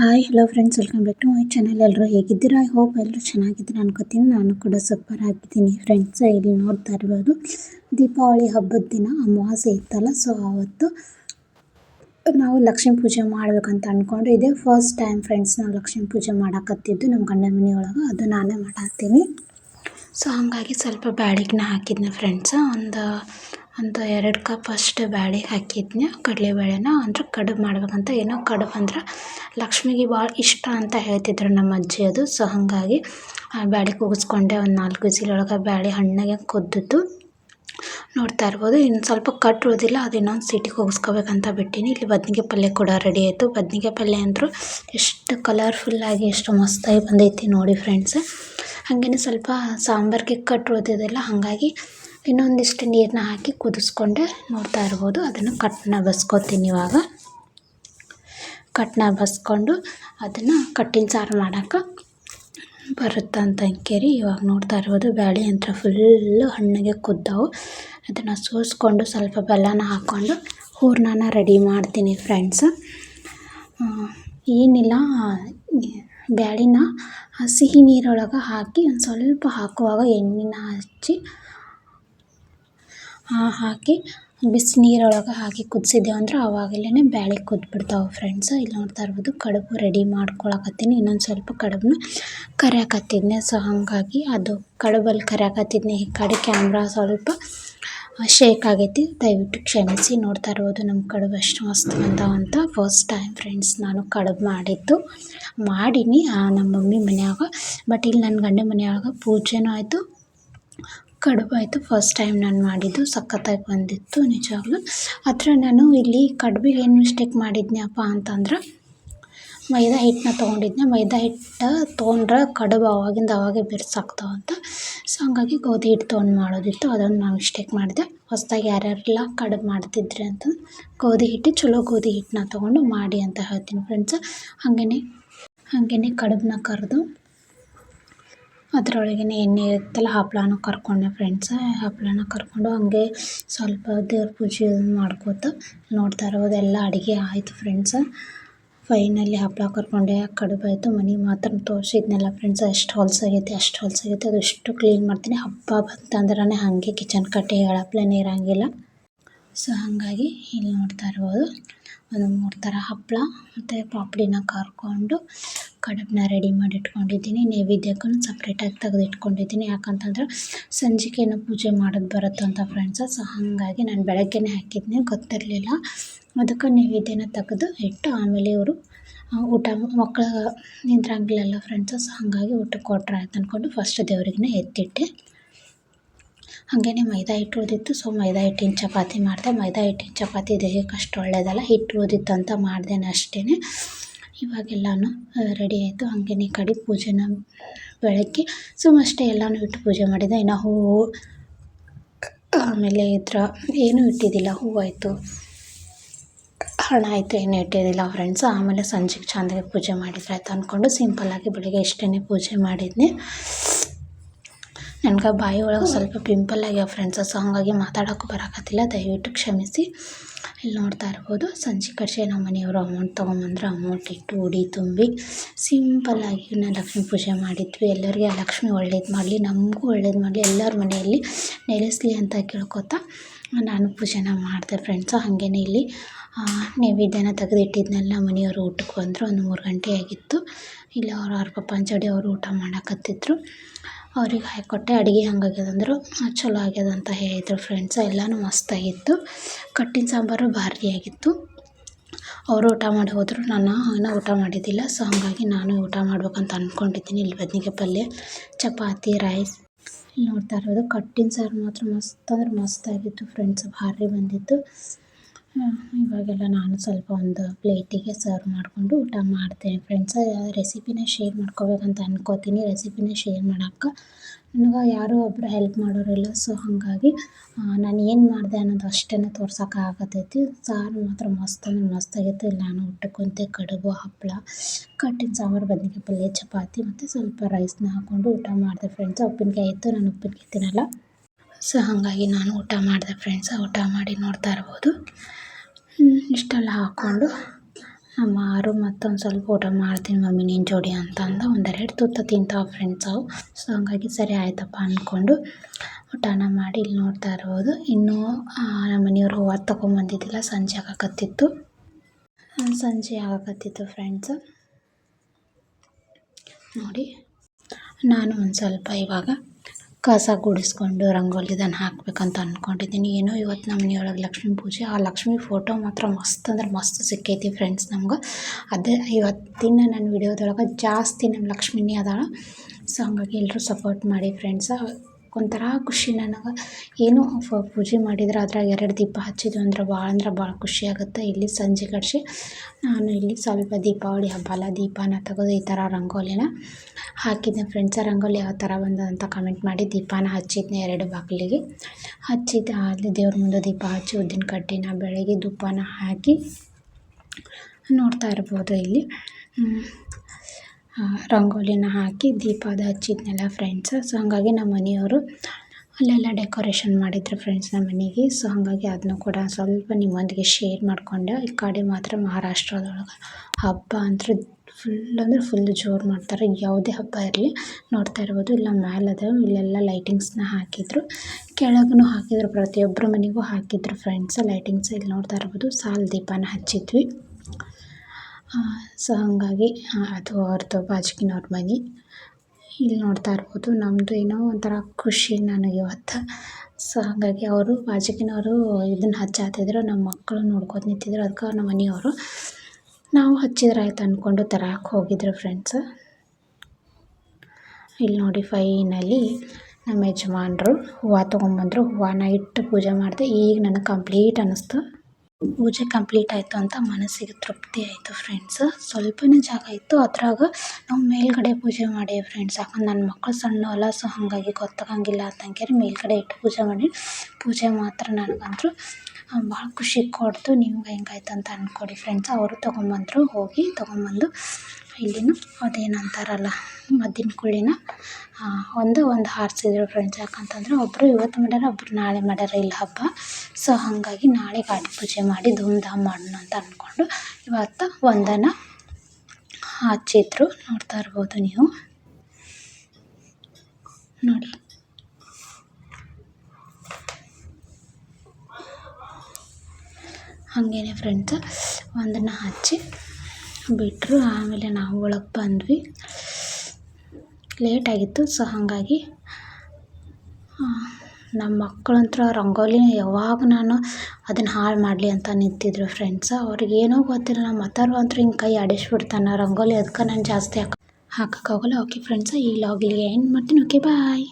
Hi hello friends welcome back to my channel ಎಲ್ಲರೂ ಹೇಗಿದ್ದೀರಾ? I hope ಎಲ್ಲರೂ ಚೆನ್ನಾಗಿದ್ದೀರಾ ಅನ್ಕೋತೀನಿ. ನಾನು ಕೂಡ ಸೂಪರ್ ಆಗಿದ್ದೀನಿ ಫ್ರೆಂಡ್ಸ್ ಇಲ್ಲಿ ನೋಡ್ತಾ ಇರ್ಬೋದು, ದೀಪಾವಳಿ ಹಬ್ಬದ ದಿನ ಅಮಾವಾಸ್ಯೆ ಇತ್ತಲ್ಲ ಸೊ ಆವತ್ತು ನಾವು ಲಕ್ಷ್ಮೀ ಪೂಜೆ ಮಾಡ್ಬೇಕಂತ ಅಂದ್ಕೊಂಡು ಇದೇ ಫಸ್ಟ್ ಟೈಮ್ ಫ್ರೆಂಡ್ಸ್ ನಾವು ಲಕ್ಷ್ಮೀ ಪೂಜೆ ಮಾಡಕತ್ತಿದ್ದು ನಮ್ಮ ಗಂಡನ ಮನೆಯೊಳಗೆ. ಅದು ನಾನೇ ಮಾಡಾಕ್ತೀನಿ. ಸೊ ಹಾಗಾಗಿ ಸ್ವಲ್ಪ ಬ್ಯಾಡಿಗೆನ ಹಾಕಿದ್ನ ಫ್ರೆಂಡ್ಸ ಒಂದು ಒಂದು ಎರಡು ಕಪ್ ಅಷ್ಟು ಬ್ಯಾಳೆ ಕಡಲೆ ಕಡಲೆಬೇಳೆನ ಅಂದ್ರೆ ಕಡುಬು ಮಾಡ್ಬೇಕಂತ ಏನೋ ಕಡುಬು ಅಂದ್ರೆ ಲಕ್ಷ್ಮಿಗೆ ಭಾಳ ಇಷ್ಟ ಅಂತ ಹೇಳ್ತಿದ್ರು ನಮ್ಮ ಅಜ್ಜಿ ಅದು. ಸೊ ಹಾಗಾಗಿ ಬ್ಯಾಳೆ ಕೂಗಿಸ್ಕೊಂಡೆ ಒಂದು ನಾಲ್ಕು ವಿಸಿಲೊಳಗೆ ಬ್ಯಾಳೆ ಹಣ್ಣಾಗೆ ಕುದ್ದಿದ್ದು. ನೋಡ್ತಾ ಇರ್ಬೋದು. ಇನ್ನು ಸ್ವಲ್ಪ ಕಟ್ಟಿರೋದಿಲ್ಲ ಅದು ಇನ್ನೊಂದು ಸಿಟಿಗೆ ಕೂಗಿಸ್ಕೋಬೇಕಂತ ಬಿಟ್ಟೀನಿ. ಇಲ್ಲಿ ಬದ್ನಿಗೆ ಪಲ್ಯ ಕೂಡ ರೆಡಿ ಆಯಿತು. ಬದ್ನಿಗೆ ಪಲ್ಯ ಅಂದರು ಎಷ್ಟು ಕಲರ್ಫುಲ್ಲಾಗಿ ಎಷ್ಟು ಮಸ್ತಾಗಿ ಬಂದೈತಿ ನೋಡಿ ಫ್ರೆಂಡ್ಸ್ ಹಾಗೇನೆ ಸ್ವಲ್ಪ ಸಾಂಬಾರಿಗೆ ಕಟ್ಟುವುದಿಲ್ಲ ಹಾಗಾಗಿ ಇನ್ನೊಂದಿಷ್ಟು ನೀರನ್ನ ಹಾಕಿ ಕುದಿಸ್ಕೊಂಡೆ ನೋಡ್ತಾ ಇರ್ಬೋದು. ಅದನ್ನು ಕಟ್ಟನ್ನ ಬಸ್ಕೊತೀನಿ ಇವಾಗ. ಕಟ್ಟನ್ನ ಬಸ್ಕೊಂಡು ಅದನ್ನು ಕಟ್ಟಿನ ಸಾರು ಮಾಡೋಕೆ ಬರುತ್ತೆ ಅಂತ ಅಂಕೇರಿ. ಇವಾಗ ನೋಡ್ತಾ ಇರ್ಬೋದು ಬ್ಯಾಳೆ ಅಂತ ಫುಲ್ಲು ಹಣ್ಣಿಗೆ ಕುದ್ದವು. ಅದನ್ನು ಸೋಸ್ಕೊಂಡು ಸ್ವಲ್ಪ ಬೆಲ್ಲನ ಹಾಕ್ಕೊಂಡು ಹೂರ್ಣನ ರೆಡಿ ಮಾಡ್ತೀನಿ ಫ್ರೆಂಡ್ಸ್. ಏನಿಲ್ಲ, ಬ್ಯಾಳಿನ ಸಿಹಿ ನೀರೊಳಗೆ ಹಾಕಿ ಒಂದು ಸ್ವಲ್ಪ ಹಾಕುವಾಗ ಎಣ್ಣೆನ ಹಚ್ಚಿ ಹಾಕಿ ಬಿಸಿ ನೀರೊಳಗೆ ಹಾಕಿ ಕುದಿಸಿದ್ದೇವೆ ಅಂದ್ರೆ ಅವಾಗಲೇ ಬ್ಯಾಳೆ ಕುದ್ಬಿಡ್ತಾವೆ ಫ್ರೆಂಡ್ಸ್ ಇಲ್ಲಿ ನೋಡ್ತಾ ಇರ್ಬೋದು ಕಡುಬು ರೆಡಿ ಮಾಡ್ಕೊಳಕತ್ತೀನಿ. ಇನ್ನೊಂದು ಸ್ವಲ್ಪ ಕಡುಬನ್ನ ಕರಿಯಾಕತ್ತಿದ್ನೆ. ಸೊ ಹಾಗಾಗಿ ಅದು ಕಡುಬಲ್ಲಿ ಕರಿಯಾಕತ್ತಿದ್ನೆ. ಈ ಕಡೆ ಕ್ಯಾಮ್ರಾ ಸ್ವಲ್ಪ ಶೇಕ್ ಆಗೈತಿ. ದಯವಿಟ್ಟು ಕ್ಷಮಿಸಿ. ನೋಡ್ತಾ ಇರ್ಬೋದು ನಮ್ಮ ಕಡುಬು ಎಷ್ಟು ಮಸ್ತ್ ಅಂತ. ಫಸ್ಟ್ ಟೈಮ್ ಫ್ರೆಂಡ್ಸ್ ನಾನು ಕಡುಬು ಮಾಡಿದ್ದು. ಮಾಡೀನಿ ನಮ್ಮ ಮಮ್ಮಿ ಮನೆಯಾಗ. ಬಟ್ ಇಲ್ಲಿ ನನ್ನ ಗಂಡ ಮನೆಯೊಳಗೆ ಪೂಜೆನೂ ಆಯಿತು. ಕಡುಬು ಆಯಿತು. ಫಸ್ಟ್ ಟೈಮ್ ನಾನು ಮಾಡಿದ್ದು, ಸಖತ್ತಾಗಿ ಬಂದಿತ್ತು, ನಿಜವಾಗ್ಲೂ. ಆದರೆ ನಾನು ಇಲ್ಲಿ ಕಡುಬಿಗೆ ಏನು ಮಿಸ್ಟೇಕ್ ಮಾಡಿದ್ನಪ್ಪ ಅಂತಂದ್ರೆ, ಮೈದಾ ಹಿಟ್ಟನ್ನ ತೊಗೊಂಡಿದ್ದೆ ಮೈದಾ ಹಿಟ್ಟು ತೊಗೊಂಡ್ರೆ ಕಡುಬು ಅವಾಗಿಂದ ಅವಾಗೆ ಅಂತ. ಸೊ ಹಂಗಾಗಿ ಗೋಧಿ ಹಿಟ್ಟು ತೊಗೊಂಡು ಮಾಡೋದಿತ್ತು. ಅದನ್ನು ನಾನು ಮಿಸ್ಟೇಕ್ ಮಾಡಿದೆ. ಹೊಸದಾಗಿ ಯಾರ್ಯಾರೆಲ್ಲ ಕಡುಬು ಮಾಡ್ತಿದ್ರಿ ಅಂತ ಗೋಧಿ ಹಿಟ್ಟು, ಚಲೋ ಗೋಧಿ ಹಿಟ್ಟನ್ನ ತೊಗೊಂಡು ಮಾಡಿ ಅಂತ ಹೇಳ್ತೀನಿ ಫ್ರೆಂಡ್ಸ್ ಹಾಗೆಯೇ ಹಾಗೆಯೇ ಕಡುಬನ್ನ ಕರೆದು ಅದರೊಳಗೆ ಎಣ್ಣೆ ಇರುತ್ತಲ್ಲ ಹಪ್ಪಳನ ಕರ್ಕೊಂಡೆ ಫ್ರೆಂಡ್ಸ ಹಪ್ಪಳನ ಕರ್ಕೊಂಡು ಹಂಗೆ ಸ್ವಲ್ಪ ದೇವ್ರ ಪೂಜೆ ಮಾಡ್ಕೋತ ನೋಡ್ತಾ ಇರೋದು. ಎಲ್ಲ ಅಡುಗೆ ಆಯಿತು ಫ್ರೆಂಡ್ಸ ಫೈನಲಿ ಹಪ್ಪಳ ಕರ್ಕೊಂಡೆ. ಕಡುಬು ಆಯಿತು. ಮನೆ ಮಾತ್ರ ತೋರಿಸಿದ್ನಲ್ಲ ಫ್ರೆಂಡ್ಸ್ ಎಷ್ಟು ಹೊಲ್ಸಾಗೈತೆ ಅಷ್ಟು ಹೊಲ್ಸಾಗೈತೆ ಅದು ಎಷ್ಟು ಕ್ಲೀನ್ ಮಾಡ್ತೀನಿ. ಹಬ್ಬ ಬಂತಂದ್ರೆ ಹಾಗೆ ಕಿಚನ್ ಕಟ್ಟೆ ಹೇಳಪ್ಲೇನೆ ಇರೋಂಗಿಲ್ಲ. ಸೊ ಹಾಗಾಗಿ ಇಲ್ಲಿ ನೋಡ್ತಾ ಇರ್ಬೋದು. ಒಂದು ಮೂರು ಥರ ಹಪ್ಪಳ ಮತ್ತು ಪಾಪಡಿನ ಕರ್ಕೊಂಡು ಕಡಬನ್ನ ರೆಡಿ ಮಾಡಿ ಇಟ್ಕೊಂಡಿದ್ದೀನಿ ನೈವೇದ್ಯಕ್ಕೂ ಸಪ್ರೇಟಾಗಿ ತೆಗ್ದು ಇಟ್ಕೊಂಡಿದ್ದೀನಿ ಯಾಕಂತಂದ್ರೆ ಏನೋ ಪೂಜೆ ಮಾಡೋದು ಬರುತ್ತೆ ಅಂತ ಫ್ರೆಂಡ್ಸ ಸೊ ಹಾಗಾಗಿ ನಾನು ಬೆಳಗ್ಗೆನೇ ಹಾಕಿದ್ನಿ. ಗೊತ್ತಿರಲಿಲ್ಲ. ಅದಕ್ಕೆ ನೈವೇದ್ಯನ ತೆಗೆದು ಇಟ್ಟು ಆಮೇಲೆ ಇವರು ಊಟ ಮಕ್ಕಳು ನಿಂದ್ರಂಗಿಲ್ಲಲ್ಲ ಫ್ರೆಂಡ್ಸ ಸೊ ಹಾಗಾಗಿ ಊಟಕ್ಕೆ ಕೊಟ್ರೆ ಆಯ್ತು ಅಂದ್ಕೊಂಡು ಫಸ್ಟ್ ದೇವ್ರಿಗೆ ಎತ್ತಿಟ್ಟೆ. ಹಾಗೆಯೇ ಮೈದಾ ಹಿಟ್ಟು ಉಳಿದಿತ್ತು. ಸೊ ಮೈದಾ ಹಿಟ್ಟಿನ ಚಪಾತಿ ಮಾಡಿದೆ. ಮೈದಾ ಹಿಟ್ಟಿನ ಚಪಾತಿ ದೇಹಕ್ಕೆ ಅಷ್ಟು ಒಳ್ಳೆಯದಲ್ಲ ಹಿಟ್ಟು ಉಳಿದಿತ್ತು ಅಂತ ಮಾಡಿದೆ ಅಷ್ಟೇ ಇವಾಗೆಲ್ಲನೂ ರೆಡಿ ಆಯಿತು. ಹಾಗೆಯೇ ಈ ಕಡೆ ಪೂಜೆನ ಬೆಳಗ್ಗೆ ಸೊ ಅಷ್ಟೇ ಎಲ್ಲನೂ ಇಟ್ಟು ಪೂಜೆ ಮಾಡಿದೆ. ಇನ್ನು ಹೂವು ಆಮೇಲೆ ಇದ್ರ ಏನೂ ಇಟ್ಟಿದ್ದಿಲ್ಲ. ಹೂವಾಯಿತು ಹಣ ಆಯಿತು, ಏನು ಇಟ್ಟಿದ್ದಿಲ್ಲ ಫ್ರೆಂಡ್ಸ್ ಆಮೇಲೆ ಸಂಜೆಗೆ ಚೆಂದಾಗಿ ಪೂಜೆ ಮಾಡಿದ್ರೆ ಆಯ್ತು ಅಂದ್ಕೊಂಡು ಸಿಂಪಲ್ಲಾಗಿ ಬೆಳಿಗ್ಗೆ ಇಷ್ಟೇ ಪೂಜೆ ಮಾಡಿದ್ನಿ. ನನಗೆ ಬಾಯಿ ಒಳಗೆ ಸ್ವಲ್ಪ ಪಿಂಪಲ್ ಆಗ್ಯಾವ ಫ್ರೆಂಡ್ಸ್ ಸೊ ಹಾಗಾಗಿ ಮಾತಾಡೋಕ್ಕೂ ಬರೋಕತ್ತಿಲ್ಲ. ದಯವಿಟ್ಟು ಕ್ಷಮಿಸಿ. ಇಲ್ಲಿ ನೋಡ್ತಾ ಇರ್ಬೋದು, ಸಂಜೆ ಕಡೆ ನಮ್ಮ ಮನೆಯವರು ಅಮೌಂಟ್ ತೊಗೊಂಬಂದ್ರೆ ಅಮೌಂಟ್ ಇಟ್ಟು ಉಡಿ ತುಂಬಿ ಸಿಂಪಲ್ಲಾಗಿ ನಾವು ಲಕ್ಷ್ಮೀ ಪೂಜೆ ಮಾಡಿದ್ವಿ. ಎಲ್ಲರಿಗೆ ಆ ಲಕ್ಷ್ಮಿ ಒಳ್ಳೇದು ಮಾಡಲಿ, ನಮಗೂ ಒಳ್ಳೇದು ಮಾಡಲಿ, ಎಲ್ಲರ ಮನೆಯಲ್ಲಿ ನೆಲೆಸಲಿ ಅಂತ ಕೇಳ್ಕೊತಾ ನಾನು ಪೂಜೆನ ಮಾಡಿದೆ ಫ್ರೆಂಡ್ಸು ಹಾಗೇನೆ ಇಲ್ಲಿ ನೈವೇದ್ಯನ ತೆಗೆದಿಟ್ಟಿದ್ನೆಲ್ಲ, ಮನೆಯವರು ಊಟಕ್ಕೆ ಬಂದರು, ಒಂದು ಮೂರು ಗಂಟೆ ಆಗಿತ್ತು. ಇಲ್ಲಿ ಅವರು ಅವ್ರ ಪಪ್ಪಾಂಜಡಿ ಅವರು ಊಟ ಮಾಡಕತ್ತಿದ್ರು. ಅವ್ರಿಗೆ ಹಾಕಿಕೊಟ್ಟೆ ಅಡುಗೆ ಹೆಂಗಾಗ್ಯದ ಅಂದರು ಚಲೋ ಆಗ್ಯದ ಅಂತ ಹೇಳಿದರು ಫ್ರೆಂಡ್ಸ್ ಎಲ್ಲನೂ ಮಸ್ತಾಗಿತ್ತು. ಕಟ್ಟಿನ ಸಾಂಬಾರು ಭಾರಿ ಆಗಿತ್ತು. ಅವರು ಊಟ ಮಾಡಿ ಹೋದರು, ನಾನು ಇನ್ನೂ ಊಟ ಮಾಡಿದ್ದಿಲ್ಲ ಸೊ ಹಾಗಾಗಿ ನಾನು ಊಟ ಮಾಡ್ಬೇಕಂತ ಅಂದ್ಕೊಂಡಿದ್ದೀನಿ ಇಲ್ಲಿ ಬದ್ನಿಕಾಯಿ ಪಲ್ಯ, ಚಪಾತಿ ರೈಸ್ ಇಲ್ಲಿ ನೋಡ್ತಾ ಇರೋದು, ಕಟ್ಟಿನ ಸಾರು ಮಾತ್ರ ಮಸ್ತ್ ಅಂದ್ರೆ ಮಸ್ತಾಗಿತ್ತು ಫ್ರೆಂಡ್ಸ್ ಭಾರಿ ಬಂದಿತ್ತು. ಇವಾಗೆಲ್ಲ ನಾನು ಸ್ವಲ್ಪ ಒಂದು ಪ್ಲೇಟಿಗೆ ಸರ್ವ್ ಮಾಡಿಕೊಂಡು ಊಟ ಮಾಡ್ತೇನೆ ಫ್ರೆಂಡ್ಸ್ ರೆಸಿಪಿನ ಶೇರ್ ಮಾಡ್ಕೋಬೇಕಂತ ಅನ್ಕೋತೀನಿ. ರೆಸಿಪಿನ ಶೇರ್ ಮಾಡೋಕೆ ನನಗೆ ಯಾರೋ ಒಬ್ಬರು ಹೆಲ್ಪ್ ಮಾಡೋರಿಲ್ಲ ಸೊ ಹಾಗಾಗಿ ನಾನು ಏನು ಮಾಡಿದೆ ಅನ್ನೋದು ಅಷ್ಟೇ ತೋರ್ಸೋಕ್ಕಾಗತೈತಿ ಸಾರು ಮಾತ್ರ ಮಸ್ತ್ ಅಂದ್ರೆ ಇಲ್ಲ ನಾನು ಊಟಕ್ಕಂತೆ ಕುಂತೆ ಕಡುಬು ಹಪ್ಪಳ ಕಟ್ಟಿನ ಸಾಂಬಾರು, ಬದ್ನಿಕಾಯಿ ಪಲ್ಯ, ಚಪಾತಿ ಮತ್ತು ಸ್ವಲ್ಪ ರೈಸ್ನ ಹಾಕ್ಕೊಂಡು ಊಟ ಮಾಡಿದೆ ಫ್ರೆಂಡ್ಸ್ ಉಪ್ಪಿನಕಾಯಿ ಇತ್ತು, ನಾನು ಉಪ್ಪಿನಕಾಯಿ ತಿನ್ನಲ್ಲ. ಸೊ ಹಾಗಾಗಿ ನಾನು ಊಟ ಮಾಡಿದೆ ಫ್ರೆಂಡ್ಸ್ ಊಟ ಮಾಡಿ ನೋಡ್ತಾ ಇರ್ಬೋದು. ಇಷ್ಟೆಲ್ಲ ಹಾಕ್ಕೊಂಡು ನಮ್ಮ ಆರು ಮತ್ತೊಂದು ಸ್ವಲ್ಪ ಊಟ ಮಾಡ್ತೀನಿ ಮಮ್ಮಿ ನಿನ್ನ ಜೋಡಿ ಅಂತ ಒಂದೆರಡು ತುತ್ತು ತಿಂತಾವೆ ಫ್ರೆಂಡ್ಸ್ ಅವು. ಸೊ ಹಾಗಾಗಿ ಸರಿ ಆಯ್ತಪ್ಪ ಅಂದ್ಕೊಂಡು ಊಟನ ಮಾಡಿ ಇಲ್ಲಿ ನೋಡ್ತಾ ಇರ್ಬೋದು. ಇನ್ನೂ ನಮ್ಮ ಮನೆಯವ್ರು ಹೂವು ತೊಗೊಂಬಂದಿದ್ದಿಲ್ಲ ಸಂಜೆ ಆಗಕತ್ತಿತ್ತು. ಸಂಜೆ ಆಗಕತ್ತಿತ್ತು ಫ್ರೆಂಡ್ಸ್ ನೋಡಿ, ನಾನು ಒಂದು ಸ್ವಲ್ಪ ಇವಾಗ ಕಸ ಗುಡಿಸ್ಕೊಂಡು ರಂಗೋಲಿದನ್ನು ಹಾಕ್ಬೇಕಂತ ಅನ್ಕೊಂಡಿದ್ದೀನಿ. ಏನೋ ಇವತ್ತು ನಮ್ಮ ಮನೆಯೊಳಗೆ ಲಕ್ಷ್ಮೀ ಪೂಜೆ. ಆ ಲಕ್ಷ್ಮಿ ಫೋಟೋ ಮಾತ್ರ ಮಸ್ತ್ ಅಂದ್ರೆ ಮಸ್ತ್ ಸಿಕ್ಕೈತಿ ಫ್ರೆಂಡ್ಸ್ ನಮ್ಗೆ. ಅದೇ ಇವತ್ತಿನ ನನ್ನ ವಿಡಿಯೋದೊಳಗೆ ಜಾಸ್ತಿ ನಮ್ಮ ಲಕ್ಷ್ಮಿನೇ ಅದಾಳ. ಸೊ ಹಂಗಾಗಿ ಎಲ್ಲರೂ ಸಪೋರ್ಟ್ ಮಾಡಿ ಫ್ರೆಂಡ್ಸ ಒಂಥರ ಖುಷಿ ನನಗೆ. ಏನು ಪೂಜೆ ಮಾಡಿದ್ರೆ ಅದ್ರಾಗ ಎರಡು ದೀಪ ಹಚ್ಚಿದ್ವಿ ಅಂದ್ರೆ ಭಾಳ ಅಂದ್ರೆ ಭಾಳ ಖುಷಿ ಆಗುತ್ತೆ. ಇಲ್ಲಿ ಸಂಜೆ ಕಡಿಸಿ ನಾನು ಇಲ್ಲಿ ಸ್ವಲ್ಪ ದೀಪಾವಳಿ ಹಬ್ಬಲ ದೀಪನ ತೆಗೆದು ಈ ಥರ ರಂಗೋಲಿನ ಹಾಕಿದ್ದೆ. ಫ್ರೆಂಡ್ಸ ರಂಗೋಲಿ ಯಾವ ಥರ ಬಂದದಂತ ಕಮೆಂಟ್ ಮಾಡಿ ದೀಪನ ಹಚ್ಚಿದ್ನೆ ಎರಡು ಬಾಗಿಲಿಗೆ. ಹಚ್ಚಿದ್ದೆ, ಅಲ್ಲಿ ದೇವ್ರ ಮುಂದೆ ದೀಪ ಹಚ್ಚಿ ಉದ್ದಿನ ಕಟ್ಟಿನ ಬೆಳಗ್ಗೆ ಧೂಪನ ಹಾಕಿ ನೋಡ್ತಾ ಇರ್ಬೋದು ಇಲ್ಲಿ. ರಂಗೋಲಿನ ಹಾಕಿ ದೀಪ ಅದು ಹಚ್ಚಿದ್ನಲ್ಲ ಫ್ರೆಂಡ್ಸ್ ಸೊ ಹಾಗಾಗಿ ನಮ್ಮ ಮನೆಯವರು ಅಲ್ಲೆಲ್ಲ ಡೆಕೋರೇಷನ್ ಮಾಡಿದ್ರು ಫ್ರೆಂಡ್ಸ್ ನಮ್ಮ ಮನೆಗೆ. ಸೊ ಹಾಗಾಗಿ ಅದನ್ನು ಕೂಡ ಸ್ವಲ್ಪ ನಿಮ್ಮೊಂದಿಗೆ ಶೇರ್ ಮಾಡಿಕೊಂಡೆ. ಈ ಕಡೆ ಮಾತ್ರ ಮಹಾರಾಷ್ಟ್ರದೊಳಗೆ ಹಬ್ಬ ಅಂದ್ರೆ ಫುಲ್ ಅಂದ್ರೆ ಫುಲ್ ಜೋರು ಮಾಡ್ತಾರೆ. ಯಾವುದೇ ಹಬ್ಬ ಇರಲಿ, ನೋಡ್ತಾ ಇರ್ಬೋದು. ಇಲ್ಲ ಮೇಲೆ ಅದು ಇಲ್ಲೆಲ್ಲ ಲೈಟಿಂಗ್ಸ್ನ ಹಾಕಿದ್ರು. ಕೆಳಗೂ ಹಾಕಿದ್ರು ಪ್ರತಿಯೊಬ್ಬರ ಮನೆಗೂ ಹಾಕಿದ್ರು ಫ್ರೆಂಡ್ಸ್ ಲೈಟಿಂಗ್ಸ್ ಇಲ್ಲಿ ನೋಡ್ತಾ ಇರ್ಬೋದು. ಸಾಲು ದೀಪನ ಹಚ್ಚಿದ್ವಿ. ಸೊ ಹಾಗಾಗಿ ಅದು ಅವ್ರದ್ದು ಬಾಜುಕಿನವ್ರ ಮನೆ. ಇಲ್ಲಿ ನೋಡ್ತಾ ಇರ್ಬೋದು ನಮ್ಮದು ಏನೋ ಒಂಥರ ಖುಷಿ ನನಗೆ ಇವತ್ತು. ಸೊ ಹಾಗಾಗಿ ಅವರು ಬಾಜುಕಿನವರು ಇದನ್ನು ಹಚ್ಚಾತಿದ್ರು ನಮ್ಮ ಮಕ್ಕಳು ನೋಡ್ಕೊತ ನಿಂತಿದ್ರು, ಅದಕ್ಕೆ ನಮ್ಮ ಮನೆಯವರು. ನಾವು ಹಚ್ಚಿದ್ರೆ ಆಯ್ತು ಅಂದ್ಕೊಂಡು ತರಕ್ಕೆ ಹೋಗಿದ್ರು ಫ್ರೆಂಡ್ಸ್ ಇಲ್ಲಿ ನೋಡಿ ಫೈನಲಿ ನಮ್ಮ ಯಜಮಾನ್ರು ಹೂವು ತೊಗೊಂಬಂದರು. ಹೂವನ್ನ ಇಟ್ಟು ಪೂಜೆ ಮಾಡಿದೆ, ಈಗ ನನಗೆ ಕಂಪ್ಲೀಟ್ ಅನ್ನಿಸ್ತು ಪೂಜೆ ಕಂಪ್ಲೀಟ್ ಆಯಿತು ಅಂತ ಮನಸ್ಸಿಗೆ ತೃಪ್ತಿ ಆಯಿತು ಫ್ರೆಂಡ್ಸ್ ಸ್ವಲ್ಪನೇ ಜಾಗ ಇತ್ತು, ಅದ್ರಾಗ ನಾವು ಮೇಲ್ಗಡೆ ಪೂಜೆ ಮಾಡಿ ಫ್ರೆಂಡ್ಸ್ ಯಾಕಂದ್ರೆ ನನ್ನ ಮಕ್ಕಳು ಸಣ್ಣ ಅಲ್ಲ ಸೊ ಹಾಗಾಗಿ ಗೊತ್ತಾಗಂಗಿಲ್ಲ ಅಂತಂಗೇರಿ ಮೇಲ್ಗಡೆ ಇಟ್ಟು ಪೂಜೆ ಮಾಡಿ ಪೂಜೆ ಮಾತ್ರ ನನಗಂತೂ ಭಾಳ ಖುಷಿ ಕೊಡ್ತು, ನಿಮ್ಗೆ ಹೆಂಗಾಯ್ತು ಅಂತ ಅಂದ್ಕೊಡಿ ಫ್ರೆಂಡ್ಸ್ ಅವರು ತೊಗೊಂಬಂದರು, ಹೋಗಿ ತೊಗೊಂಬಂದು ಇಲ್ಲಿನೂ ಅದೇನಂತಾರಲ್ಲ ಮದ್ದಿನ ಕುಳ್ಳಿನ ಒಂದು ಒಂದು ಹಾರಿಸಿದ್ರು ಫ್ರೆಂಡ್ಸ್ ಯಾಕಂತಂದರೆ ಒಬ್ಬರು ಇವತ್ತು ಮಾಡ್ಯಾರ ಒಬ್ಬರು ನಾಳೆ ಮಾಡ್ಯಾರ, ಇಲ್ಲಿ ಹಬ್ಬ. ಸೊ ಹಾಗಾಗಿ ನಾಳೆ ಘಾಟ್ ಪೂಜೆ ಮಾಡಿ ಧೂಮ್ ಧಾಮ್ ಮಾಡೋಣ ಅಂತ ಅಂದ್ಕೊಂಡು ಇವತ್ತು ಒಂದನ ಹಚ್ಚಿದ್ರು ನೋಡ್ತಾ ಇರ್ಬೋದು ನೀವು. ನೋಡಿ. ಹಾಗೇನೆ ಫ್ರೆಂಡ್ಸ್ ಒಂದನ್ನು ಹಚ್ಚಿ ಬಿಟ್ಟರು ಆಮೇಲೆ ನಾವು ಒಳಗೆ ಬಂದ್ವಿ. ಲೇಟಾಗಿತ್ತು ಸೊ ಹಾಗಾಗಿ ನಮ್ಮ ಮಕ್ಕಳಂತ್ರ ರಂಗೋಲಿ ಯಾವಾಗ ನಾನು ಅದನ್ನು ಹಾಳು ಮಾಡಲಿ ಅಂತ ನಿಂತಿದ್ರು ಫ್ರೆಂಡ್ಸ್ ಅವ್ರಿಗೇನೋ ಗೊತ್ತಿಲ್ಲ, ನಮ್ಮ ಅತ್ತಾರು ಅಂತೂ ಹಿಂಗೆ ಕೈ ಆಡಿಸ್ಬಿಡ್ತಾನೆ ರಂಗೋಲಿ ಅದಕ್ಕೆ ನಾನು ಜಾಸ್ತಿ ಹಾಕಿ, ಹಾಕೋಕ್ಕಾಗಲ್ಲ. ಓಕೆ ಫ್ರೆಂಡ್ಸ ಈ ಲಾಗ್ ಇಲ್ಲಿಗೆ ಎಂಡ್ ಮಾಡ್ತೀನಿ. Okay bye